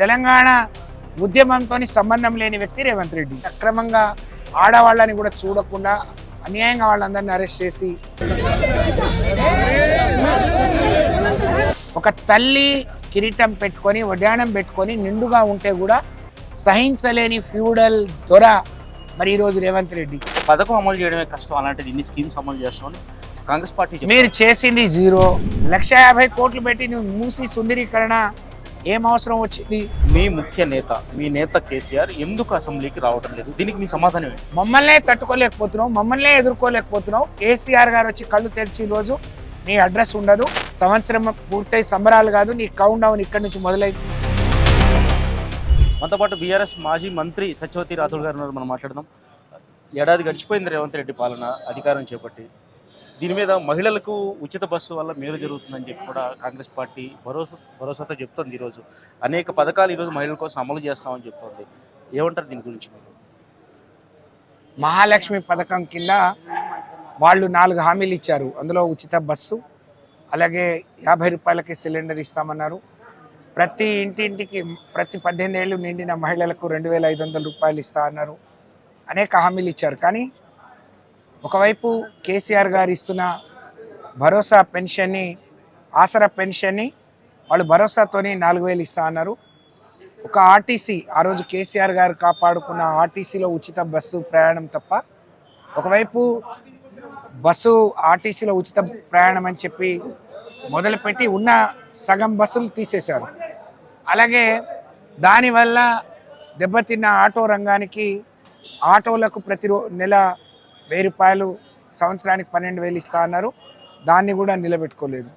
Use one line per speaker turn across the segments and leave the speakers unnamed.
తెలంగాణ ఉద్యమంతో సంబంధం లేని వ్యక్తి రేవంత్ రెడ్డి. అక్రమంగా ఆడవాళ్ళని కూడా చూడకుండా అన్యాయంగా వాళ్ళందరినీ అరెస్ట్ చేసి ఒక తల్లి కిరీటం పెట్టుకొని వడ్డాణం పెట్టుకొని నిండుగా ఉంటే కూడా సహించలేని ఫ్యూడల్ దొర మరి ఈరోజు రేవంత్ రెడ్డి.
పథకం అమలు చేయడమే కష్టం. అలాంటిది ఇన్ని స్కీమ్స్ అమలు చేస్తామని కాంగ్రెస్ పార్టీ.
మీరు చేసింది జీరో. లక్ష యాభై కోట్లు పెట్టి నువ్వు మూసి సుందరీకరణ ఏం అవసరం వచ్చింది?
మీ ముఖ్య నేత మీ నేత కేసీఆర్ ఎందుకు అసెంబ్లీకి రావడం లేదు? దీనికి మీ సమాధానం
మమ్మల్నే తట్టుకోలేకపోతున్నావు మమ్మల్నే ఎదుర్కోలేకపోతున్నావు. కేసీఆర్ గారు వచ్చి కళ్ళు తెరిచి ఈ రోజు నీ అడ్రస్ ఉండదు. సంవత్సరం పూర్తయి సంబరాలు కాదు నీ కౌంట్ డౌన్ ఇక్కడి నుంచి మొదలైంది.
మనతో పాటు బీఆర్ఎస్ మాజీ మంత్రి సత్యవతి రాథోడ్ గారు మనం మాట్లాడదాం. ఏడాది గడిచిపోయింది రేవంత్ రెడ్డి పాలన అధికారం చేపట్టి. దీని మీద మహిళలకు ఉచిత బస్సు వల్ల మేలు జరుగుతుందని చెప్పి కూడా కాంగ్రెస్ పార్టీ భరోసా భరోసాతో చెప్తోంది ఈరోజు. అనేక పథకాలు ఈరోజు మహిళల కోసం అమలు చేస్తామని చెప్తోంది. ఏమంటారు దీని గురించి మీరు?
మహాలక్ష్మి పథకం కింద వాళ్ళు నాలుగు హామీలు ఇచ్చారు. అందులో ఉచిత బస్సు అలాగే యాభై రూపాయలకి సిలిండర్ ఇస్తామన్నారు. ప్రతి ఇంటింటికి ప్రతి పద్దెనిమిది ఏళ్ళు నిండిన మహిళలకు రెండు వేల ఐదు వందల రూపాయలు ఇస్తా అన్నారు. అనేక హామీలు ఇచ్చారు. కానీ ఒకవైపు కేసీఆర్ గారు ఇస్తున్న భరోసా పెన్షన్ని ఆసరా పెన్షన్ని వాళ్ళు భరోసాతోని నాలుగు వేలు ఇస్తా అన్నారు. ఒక ఆర్టీసీ ఆ రోజు కేసీఆర్ గారు కాపాడుకున్న ఆర్టీసీలో ఉచిత బస్సు ప్రయాణం తప్ప ఒకవైపు బస్సు ఆర్టీసీలో ఉచిత ప్రయాణం అని చెప్పి మొదలుపెట్టి ఉన్న సగం బస్సులు తీసేశారు. అలాగే దానివల్ల దెబ్బతిన్న ఆటో రంగానికి ఆటోలకు ప్రతి నెల వెయ్యి రూపాయలు సంవత్సరానికి పన్నెండు వేలు ఇస్తా అన్నారు. దాన్ని కూడా నిలబెట్టుకోలేదు.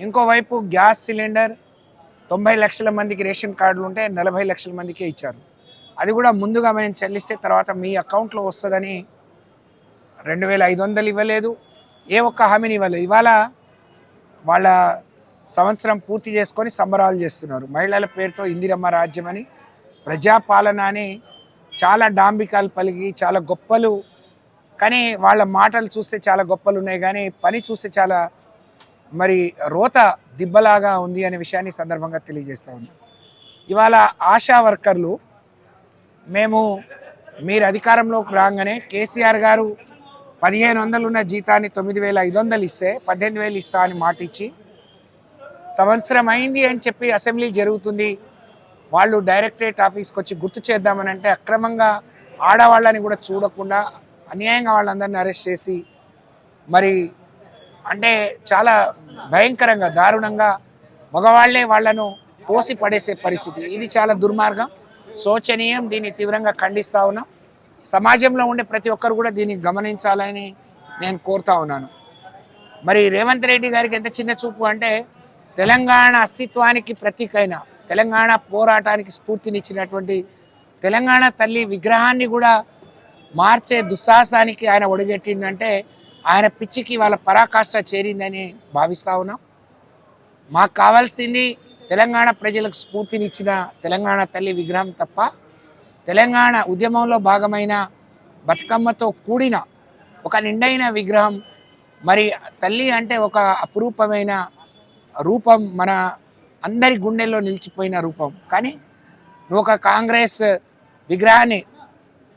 ఇంకోవైపు గ్యాస్ సిలిండర్ తొంభై లక్షల మందికి రేషన్ కార్డులు ఉంటే నలభై లక్షల మందికే ఇచ్చారు. అది కూడా ముందుగా మేము చెల్లిస్తే తర్వాత మీ అకౌంట్లో వస్తుందని రెండు వేల ఐదు వందలు ఇవ్వలేదు. ఏ ఒక్క హామీని ఇవ్వలేదు. ఇవాళ వాళ్ళ సంవత్సరం పూర్తి చేసుకొని సంబరాలు చేస్తున్నారు. మహిళల పేరుతో ఇందిరమ్మ రాజ్యం అని ప్రజాపాలన అని చాలా డాంబికాలు పలిగి చాలా గొప్పలు కానీ వాళ్ళ మాటలు చూస్తే చాలా గొప్పలు ఉన్నాయి కానీ పని చూస్తే చాలా మరి రోత దిబ్బలాగా ఉంది అనే విషయాన్ని సందర్భంగా తెలియజేస్తా ఉన్నాం. ఇవాళ ఆశా వర్కర్లు మేము మీరు అధికారంలోకి రాగానే కేసీఆర్ గారు పదిహేను వందలు ఉన్న జీతాన్ని తొమ్మిది వేల ఐదు వందలు ఇస్తే పద్దెనిమిది వేలు ఇస్తా అని మాట ఇచ్చి సంవత్సరం అయింది అని చెప్పి అసెంబ్లీ జరుగుతుంది వాళ్ళు డైరెక్టరేట్ ఆఫీస్కి వచ్చి గుర్తు చేద్దామని అంటే అక్రమంగా ఆడవాళ్ళని కూడా చూడకుండా అన్యాయంగా వాళ్ళందరినీ అరెస్ట్ చేసి మరి అంటే చాలా భయంకరంగా దారుణంగా మగవాళ్ళే వాళ్ళను పోసి పడేసే పరిస్థితి. ఇది చాలా దుర్మార్గం. శోచనీయం. దీన్ని తీవ్రంగా ఖండిస్తా ఉన్నాం. సమాజంలో ఉండే ప్రతి ఒక్కరు కూడా దీన్ని గమనించాలని నేను కోరుతా ఉన్నాను. మరి రేవంత్ రెడ్డి గారికి ఎంత చిన్న చూపు అంటే తెలంగాణ అస్తిత్వానికి ప్రతీకైన తెలంగాణ పోరాటానికి స్ఫూర్తినిచ్చినటువంటి తెలంగాణ తల్లి విగ్రహాన్ని కూడా మార్చే దుస్సాహసానికి ఆయన ఒడిగట్టిందంటే ఆయన పిచ్చికి వాళ్ళ పరాకాష్ట చేరిందని భావిస్తా ఉన్నాం. మాకు కావాల్సింది తెలంగాణ ప్రజలకు స్ఫూర్తినిచ్చిన తెలంగాణ తల్లి విగ్రహం తప్ప తెలంగాణ ఉద్యమంలో భాగమైన బతుకమ్మతో కూడిన ఒక నిండైన విగ్రహం మరి తల్లి అంటే ఒక అపురూపమైన రూపం మన అందరి గుండెల్లో నిలిచిపోయిన రూపం. కానీ నువ్వు ఒక కాంగ్రెస్ విగ్రహాన్ని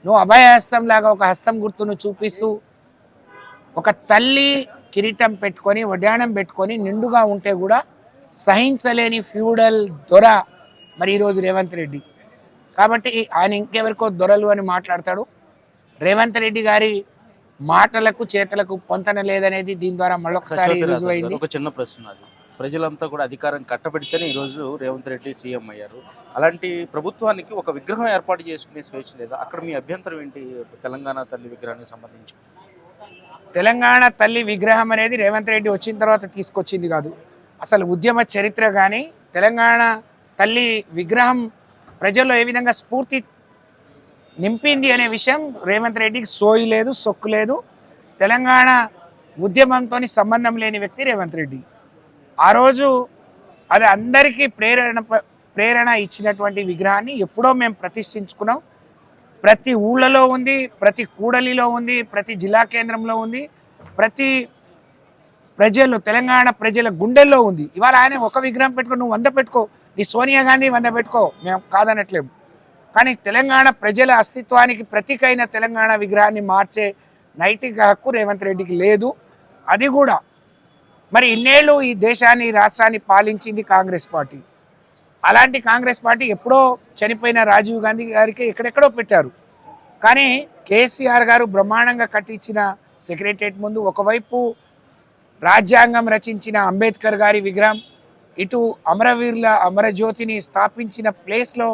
నువ్వు అభయహస్తం లాగా ఒక హస్తం గుర్తును చూపిస్తూ ఒక తల్లి కిరీటం పెట్టుకొని వడ్డాణం పెట్టుకొని నిండుగా ఉంటే కూడా సహించలేని ఫ్యూడల్ దొర మరి ఈరోజు రేవంత్ రెడ్డి. కాబట్టి ఆయన ఇంకెవరికో దొరలు అని మాట్లాడతాడు. రేవంత్ రెడ్డి గారి మాటలకు చేతలకు పొంతన లేదనేది దీని ద్వారా మళ్ళొకసారి రుజువైంది.
ఒక చిన్న ప్రశ్న ప్రజలంతా కూడా అధికారం కట్టబెడితేనే ఈరోజు రేవంత్ రెడ్డి సీఎం అయ్యారు. అలాంటి ప్రభుత్వానికి ఒక విగ్రహం ఏర్పాటు చేసుకునే స్వేచ్ఛ లేదా? అక్కడ మీ అభ్యంతరం ఏంటి తెలంగాణ తల్లి విగ్రహానికి సంబంధించి?
తెలంగాణ తల్లి విగ్రహం అనేది రేవంత్ రెడ్డి వచ్చిన తర్వాత తీసుకొచ్చింది కాదు. అసలు ఉద్యమ చరిత్ర కానీ తెలంగాణ తల్లి విగ్రహం ప్రజల్లో ఏ విధంగా స్ఫూర్తి నింపింది అనే విషయం రేవంత్ రెడ్డికి సోయి లేదు సొక్కు లేదు. తెలంగాణ ఉద్యమంతో సంబంధం లేని వ్యక్తి రేవంత్ రెడ్డి. ఆ రోజు అది అందరికీ ప్రేరణ ప్రేరణ ఇచ్చినటువంటి విగ్రహాన్ని ఎప్పుడో మేము ప్రతిష్ఠించుకున్నాం. ప్రతి ఊళ్ళలో ఉంది ప్రతి కూడలిలో ఉంది ప్రతి జిల్లా కేంద్రంలో ఉంది ప్రతి ప్రజలు తెలంగాణ ప్రజల గుండెల్లో ఉంది. ఇవాళ ఆయన ఒక విగ్రహం పెట్టుకో నువ్వు వంద పెట్టుకో నీ సోనియా గాంధీ వంద పెట్టుకో మేము కాదనట్లేము కానీ తెలంగాణ ప్రజల అస్తిత్వానికి ప్రతీకైన తెలంగాణ విగ్రహాన్ని మార్చే నైతిక హక్కు రేవంత్ రెడ్డికి లేదు. అది కూడా మరి ఇన్నేళ్ళు ఈ దేశాన్ని రాష్ట్రాన్ని పాలించింది కాంగ్రెస్ పార్టీ. అలాంటి కాంగ్రెస్ పార్టీ ఎప్పుడో చనిపోయిన రాజీవ్ గాంధీ గారికి ఎక్కడెక్కడో పెట్టారు. కానీ కేసీఆర్ గారు బ్రహ్మాండంగా కట్టించిన సెక్రటరియట్ ముందు ఒకవైపు రాజ్యాంగం రచించిన అంబేద్కర్ గారి విగ్రహం ఇటు అమరవీరుల అమరజ్యోతిని స్థాపించిన ప్లేస్లో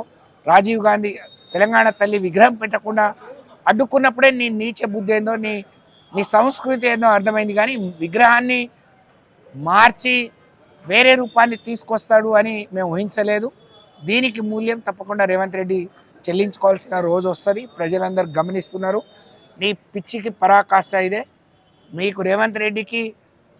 రాజీవ్ గాంధీ తెలంగాణ తల్లి విగ్రహం పెట్టకుండా అడ్డుకున్నప్పుడే నీ నీచ బుద్ధి ఏందో నీ నీ సంస్కృతి ఏందో అర్థమైంది. కానీ విగ్రహాన్ని మార్చి వేరే రూపాన్ని తీసుకొస్తాడు అని మేము ఊహించలేదు. దీనికి మూల్యం తప్పకుండా రేవంత్ రెడ్డి చెల్లించుకోవాల్సిన రోజు వస్తుంది. ప్రజలందరూ గమనిస్తున్నారు. నీ పిచ్చికి పరాకాష్ట ఇదే. మీకు రేవంత్ రెడ్డికి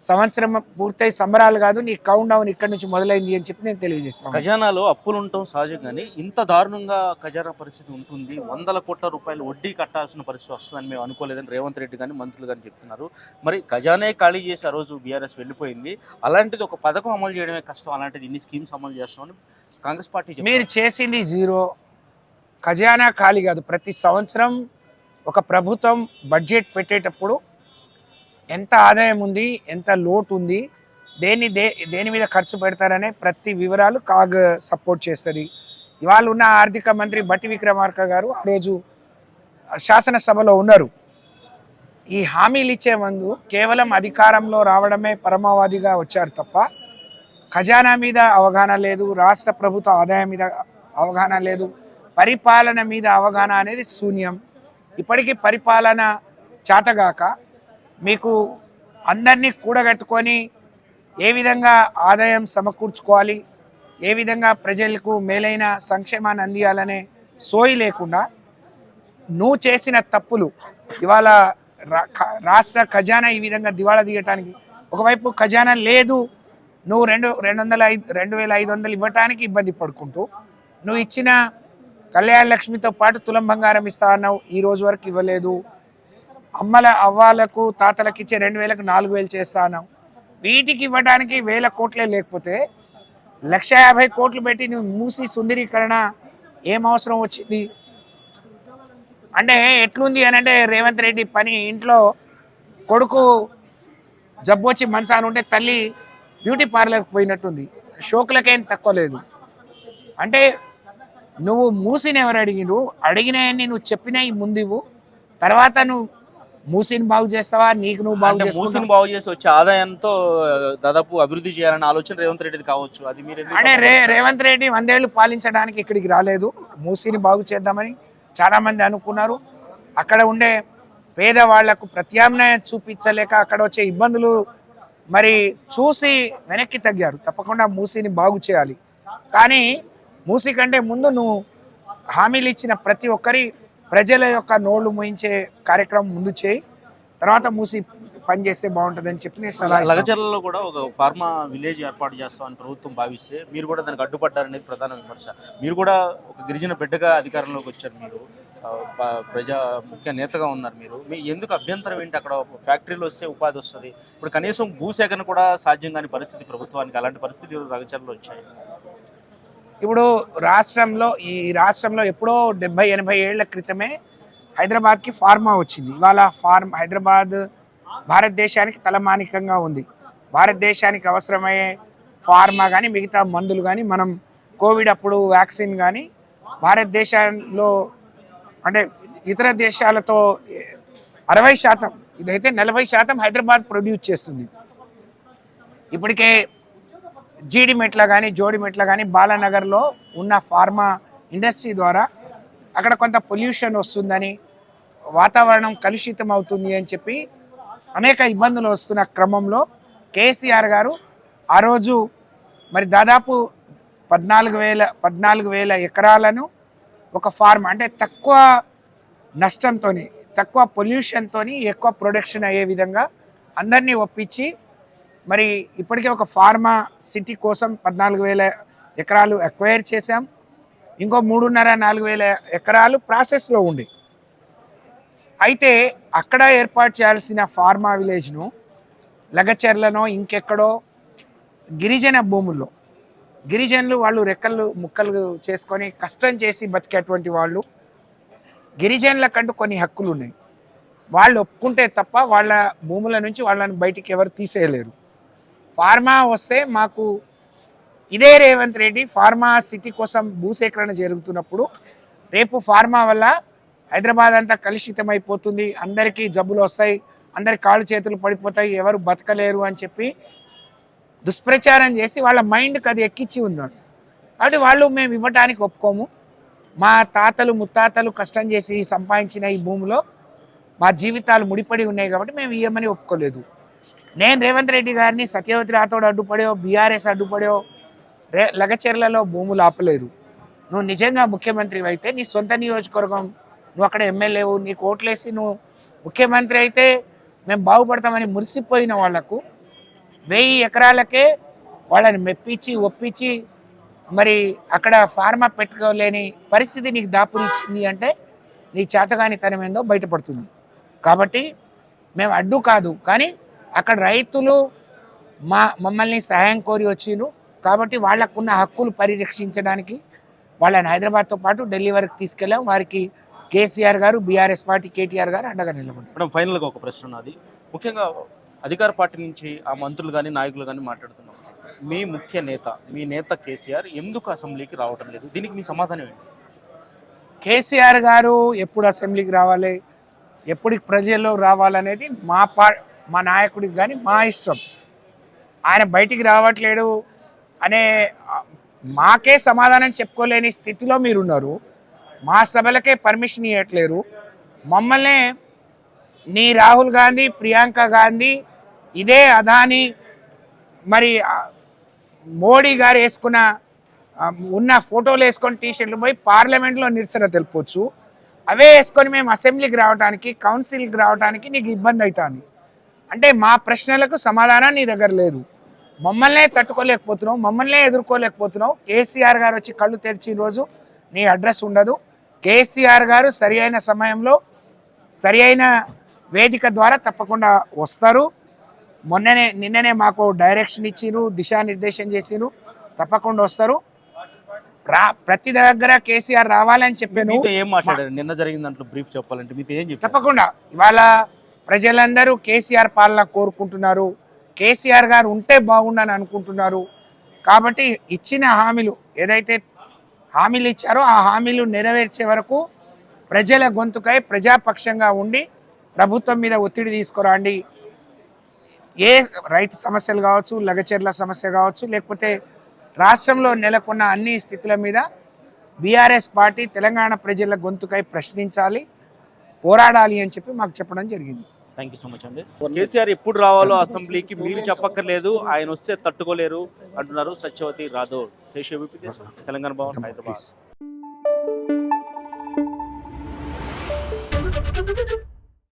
సంవత్సరం పూర్తయి సంబరాలు కాదు నీ కౌంట్ డౌన్ ఇక్కడి నుంచి మొదలైంది అని చెప్పి నేను తెలియజేస్తాను.
ఖజానాలో అప్పులు ఉండటం సహజం కానీ ఇంత దారుణంగా ఖజానా పరిస్థితి ఉంటుంది. వందల కోట్ల రూపాయలు వడ్డీ కట్టాల్సిన పరిస్థితి వస్తుందని మేము అనుకోలేదని రేవంత్ రెడ్డి కానీ మంత్రులు కానీ చెప్తున్నారు. మరి ఖజానే ఖాళీ చేసి ఆ రోజు బీఆర్ఎస్ వెళ్ళిపోయింది. అలాంటిది ఒక పథకం అమలు చేయడమే కష్టం. అలాంటిది ఇన్ని స్కీమ్స్ అమలు చేస్తామని కాంగ్రెస్ పార్టీ.
మీరు చేసింది జీరో. ఖజానా ఖాళీ కాదు. ప్రతి సంవత్సరం ఒక ప్రభుత్వం బడ్జెట్ పెట్టేటప్పుడు ఎంత ఆదాయం ఉంది ఎంత లోటు ఉంది దేన్ని దే దేని మీద ఖర్చు పెడతారనే ప్రతి వివరాలు కాగ్ సపోర్ట్ చేస్తుంది. ఇవాళ ఉన్న ఆర్థిక మంత్రి బట్టి విక్రమార్క గారు ఆ రోజు శాసనసభలో ఉన్నారు. ఈ హామీలు ఇచ్చే ముందు కేవలం అధికారంలో రావడమే పరమావధిగా వచ్చారు తప్ప ఖజానా మీద అవగాహన లేదు రాష్ట్ర ప్రభుత్వ ఆదాయం మీద అవగాహన లేదు పరిపాలన మీద అవగాహన అనేది శూన్యం. ఇప్పటికీ పరిపాలన చేతగాక మీకు అందరినీ కూడగట్టుకొని ఏ విధంగా ఆదాయం సమకూర్చుకోవాలి ఏ విధంగా ప్రజలకు మేలైన సంక్షేమాన్ని అందియాలనే సోయి లేకుండా నువ్వు చేసిన తప్పులు ఇవాళ రాష్ట్ర ఖజానా ఈ విధంగా దివాళా తీయటానికి ఒకవైపు ఖజానా లేదు నువ్వు రెండు రెండు వందల ఐదు రెండు వేల ఐదు వందలు ఇవ్వటానికి ఇబ్బంది పడుకుంటూ నువ్వు ఇచ్చిన కళ్యాణ లక్ష్మితో పాటు తులం బంగారం ఇస్తా అన్నావు ఈ రోజు వరకు ఇవ్వలేదు. అమ్మల అవ్వాలకు తాతలకు ఇచ్చే రెండు వేలకు నాలుగు వేలు చేస్తాను వీటికి ఇవ్వడానికి వేల కోట్లే లేకపోతే లక్ష యాభై కోట్లు పెట్టి నువ్వు మూసి సుందరీకరణ ఏం అవసరం వచ్చింది? అంటే ఎట్లుంది అని అంటే రేవంత్ రెడ్డి పని ఇంట్లో కొడుకు జబ్బు వచ్చి మంచాన ఉంటే తల్లి బ్యూటీ పార్లర్కి పోయినట్టుంది. షోకులకేం తక్కువ లేదు. అంటే నువ్వు మూసిని ఎవరు అడిగినవు అడిగినాయని నువ్వు చెప్పినాయి ముందు తర్వాత నువ్వు మూసిని బాగు చేస్తావా? నీకు నువ్వు బాగు?
మూసిని బాగు చేసి వచ్చే ఆదాయంతో దాదాపు అభివృద్ధి చేయాలనే ఆలోచన రేవంత్ రెడ్డిది కావచ్చు. అది మీరు
అంటే రే రేవంత్ రెడ్డి వందేళ్ళు పాలించడానికి ఇక్కడికి రాలేదు. మూసిని బాగు చేద్దామని చాలా మంది అనుకున్నారు. అక్కడ ఉండే పేదవాళ్ళకు ప్రత్యామ్నాయం చూపించలేక అక్కడ వచ్చే ఇబ్బందులు మరి చూసి వెనక్కి తగ్గారు. తప్పకుండా మూసిని బాగు చేయాలి. కానీ మూసి కంటే ముందు నువ్వు హామీలు ఇచ్చిన ప్రతి ఒక్కరి ప్రజల యొక్క నోళ్ళు మోయించే కార్యక్రమం ముందు చేయి తర్వాత మూసి పనిచేస్తే బాగుంటుందని చెప్పి నేను సలహా
లగచర్లలో కూడా ఒక ఫార్మా విలేజ్ ఏర్పాటు చేస్తామని ప్రభుత్వం భావిస్తే మీరు కూడా దానికి అడ్డుపడ్డారనేది ప్రధాన విమర్శ. మీరు కూడా ఒక గిరిజన బిడ్డగా అధికారంలోకి వచ్చారు మీరు ప్రజా ముఖ్య నేతగా ఉన్నారు మీరు. మీ ఎందుకు అభ్యంతరం ఏంటి అక్కడ? ఫ్యాక్టరీలు వస్తే ఉపాధి వస్తుంది. ఇప్పుడు కనీసం భూసేకరణ కూడా సాధ్యం కాని పరిస్థితి ప్రభుత్వానికి. అలాంటి పరిస్థితి లగచర్లు వచ్చాయి.
ఇప్పుడు రాష్ట్రంలో ఈ రాష్ట్రంలో ఎప్పుడో డెబ్బై ఎనభై ఏళ్ళ క్రితమే హైదరాబాద్కి ఫార్మా వచ్చింది. ఇవాళ ఫార్మ్ హైదరాబాద్ భారతదేశానికి తలమానికంగా ఉంది. భారతదేశానికి అవసరమయ్యే ఫార్మా కానీ మిగతా మందులు కానీ మనం కోవిడ్ అప్పుడు వ్యాక్సిన్ కానీ భారతదేశంలో అంటే ఇతర దేశాలతో అరవై శాతం ఇదైతే నలభై శాతం హైదరాబాద్ ప్రొడ్యూస్ చేస్తుంది. ఇప్పటికే జీడిమెట్ల కానీ జోడిమెట్ల కానీ బాలానగర్లో ఉన్న ఫార్మా ఇండస్ట్రీ ద్వారా అక్కడ కొంత పొల్యూషన్ వస్తుందని వాతావరణం కలుషితం అవుతుంది అని చెప్పి అనేక ఇబ్బందులు వస్తున్న క్రమంలో కేసీఆర్ గారు ఆ రోజు మరి దాదాపు పద్నాలుగు వేల పద్నాలుగు వేల ఎకరాలను ఒక ఫార్మ్ అంటే తక్కువ నష్టంతో తక్కువ పొల్యూషన్తో ఎక్కువ ప్రొడక్షన్ అయ్యే విధంగా అందరినీ ఒప్పించి మరి ఇప్పటికే ఒక ఫార్మా సిటీ కోసం పద్నాలుగు వేల ఎకరాలు అక్వైర్ చేశాం. ఇంకో మూడున్నర నాలుగు వేల ఎకరాలు ప్రాసెస్లో ఉంది. అయితే అక్కడ ఏర్పాటు చేయాల్సిన ఫార్మా విలేజ్ను లగచెర్లనో ఇంకెక్కడో గిరిజన భూముల్లో గిరిజనులు వాళ్ళు రెక్కలు ముక్కలు చేసుకొని కష్టం చేసి బతికేటువంటి వాళ్ళు గిరిజనులకంటూ కొన్ని హక్కులు ఉన్నాయి. వాళ్ళు ఒప్పుకుంటే తప్ప వాళ్ళ భూముల నుంచి వాళ్ళని బయటికి ఎవరు తీసేయలేరు. ఫార్మా వస్తే మాకు ఇదే రేవంత్ రెడ్డి ఫార్మా సిటీ కోసం భూసేకరణ జరుగుతున్నప్పుడు రేపు ఫార్మా వల్ల హైదరాబాద్ అంతా కలుషితం అయిపోతుంది అందరికీ జబ్బులు వస్తాయి అందరి కాళ్ళు చేతులు పడిపోతాయి ఎవరు బతకలేరు అని చెప్పి దుష్ప్రచారం చేసి వాళ్ళ మైండ్కి అది ఎక్కించి ఉన్నాడు. కాబట్టి వాళ్ళు మేము ఇవ్వటానికి ఒప్పుకోము. మా తాతలు ముత్తాతలు కష్టం చేసి సంపాదించిన ఈ భూమిలో మా జీవితాలు ముడిపడి ఉన్నాయి కాబట్టి మేము ఇవ్వమని ఒప్పుకోలేదు. నేను రేవంత్ రెడ్డి గారిని సత్యవతి రాథోడ్ అడ్డుపడో బీఆర్ఎస్ అడ్డుపడో రే లగచెర్లలో భూములు ఆపలేదు. నువ్వు నిజంగా ముఖ్యమంత్రి అయితే నీ సొంత నియోజకవర్గం నువ్వు అక్కడ ఎమ్మెల్యేవు నీకు ఓట్లేసి నువ్వు ముఖ్యమంత్రి అయితే మేము బాగుపడతామని మురిసిపోయిన వాళ్ళకు వెయ్యి ఎకరాలకే వాళ్ళని మెప్పించి ఒప్పించి మరి అక్కడ ఫార్మా పెట్టుకోలేని పరిస్థితి నీకు దాపునిచ్చింది అంటే నీ చేతగానితనం ఏందో బయటపడుతుంది. కాబట్టి మేము అడ్డు కాదు. కానీ అక్కడ రైతులు మా మమ్మల్ని సహాయం కోరి వచ్చిండ్రు కాబట్టి వాళ్ళకున్న హక్కులు పరిరక్షించడానికి వాళ్ళని హైదరాబాద్తో పాటు ఢిల్లీ వరకు తీసుకెళ్ళాం. వారికి కేసీఆర్ గారు బీఆర్ఎస్ పార్టీ కేటీఆర్ గారు అండగా నిలబడ్డారు.
మేడం ఫైనల్గా ఒక ప్రశ్న ఉన్నది. ముఖ్యంగా అధికార పార్టీ నుంచి ఆ మంత్రులు కానీ నాయకులు కానీ మాట్లాడుతున్నాం. మీ ముఖ్య నేత మీ నేత కేసీఆర్ ఎందుకు అసెంబ్లీకి రావడం లేదు? దీనికి మీ సమాధానం ఏంటి?
కేసీఆర్ గారు ఎప్పుడు అసెంబ్లీకి రావాలి ఎప్పుడు ప్రజల్లో రావాలనేది మా పా మా నాయకుడికి కానీ మా ఇష్టం. ఆయన బయటికి రావట్లేడు అనే మాకే సమాధానం చెప్పుకోలేని స్థితిలో మీరున్నారు. మా సభలకే పర్మిషన్ ఇవ్వట్లేరు మమ్మల్ని నీ రాహుల్ గాంధీ ప్రియాంక గాంధీ ఇదే అదాని మరి మోడీ గారు వేసుకున్న ఉన్న ఫోటోలు వేసుకొని టీషర్ట్లు పోయి పార్లమెంట్లో నిరసన తెలుపొచ్చు. అవే వేసుకొని మేము అసెంబ్లీకి రావడానికి కౌన్సిల్కి రావడానికి నీకు ఇబ్బంది అవుతుంది అంటే మా ప్రశ్నలకు సమాధానం నీ దగ్గర లేదు. మమ్మల్నే తట్టుకోలేకపోతున్నావు మమ్మల్నే ఎదుర్కోలేకపోతున్నావు. కేసీఆర్ గారు వచ్చి కళ్ళు తెరిచి రోజు నీ అడ్రస్ ఉండదు. కేసీఆర్ గారు సరి అయిన సమయంలో సరి అయిన వేదిక ద్వారా తప్పకుండా వస్తారు. మొన్ననే నిన్ననే మాకు డైరెక్షన్ ఇచ్చిరు దిశానిర్దేశం చేసిరు తప్పకుండా వస్తారు. రా ప్రతి దగ్గర కేసీఆర్ రావాలని చెప్పాను.
ఏం మాట్లాడారు? నిన్న జరిగిన దాంట్లో బ్రీఫ్ చెప్పాలంటే మీతో ఏం చెప్పారు?
తప్పకుండా. ఇవాళ ప్రజలందరూ కేసీఆర్ పాలన కోరుకుంటున్నారు. కేసీఆర్ గారు ఉంటే బాగుండని అనుకుంటున్నారు. కాబట్టి ఇచ్చిన హామీలు ఏదైతే హామీలు ఇచ్చారో ఆ హామీలు నెరవేర్చే వరకు ప్రజల గొంతుకై ప్రజాపక్షంగా ఉండి ప్రభుత్వం మీద ఒత్తిడి తీసుకురండి. ఏ రైతు సమస్యలు కావచ్చు లగచెర్ల సమస్య కావచ్చు లేకపోతే రాష్ట్రంలో నెలకొన్న అన్ని స్థితుల మీద బీఆర్ఎస్ పార్టీ తెలంగాణ ప్రజల గొంతుకై ప్రశ్నించాలి పోరాడాలి అని చెప్పి మాకు చెప్పడం జరిగింది.
థ్యాంక్ యూ సో మచ్ అండి కేసీఆర్ ఎప్పుడు రావాలో అసెంబ్లీకి మీరు చెప్పక్కర్లేదు. ఆయన వస్తే తట్టుకోలేరు అంటున్నారు సత్యవతి రాథోడ్. శేష తెలంగాణ భవన్ హైదరాబాద్.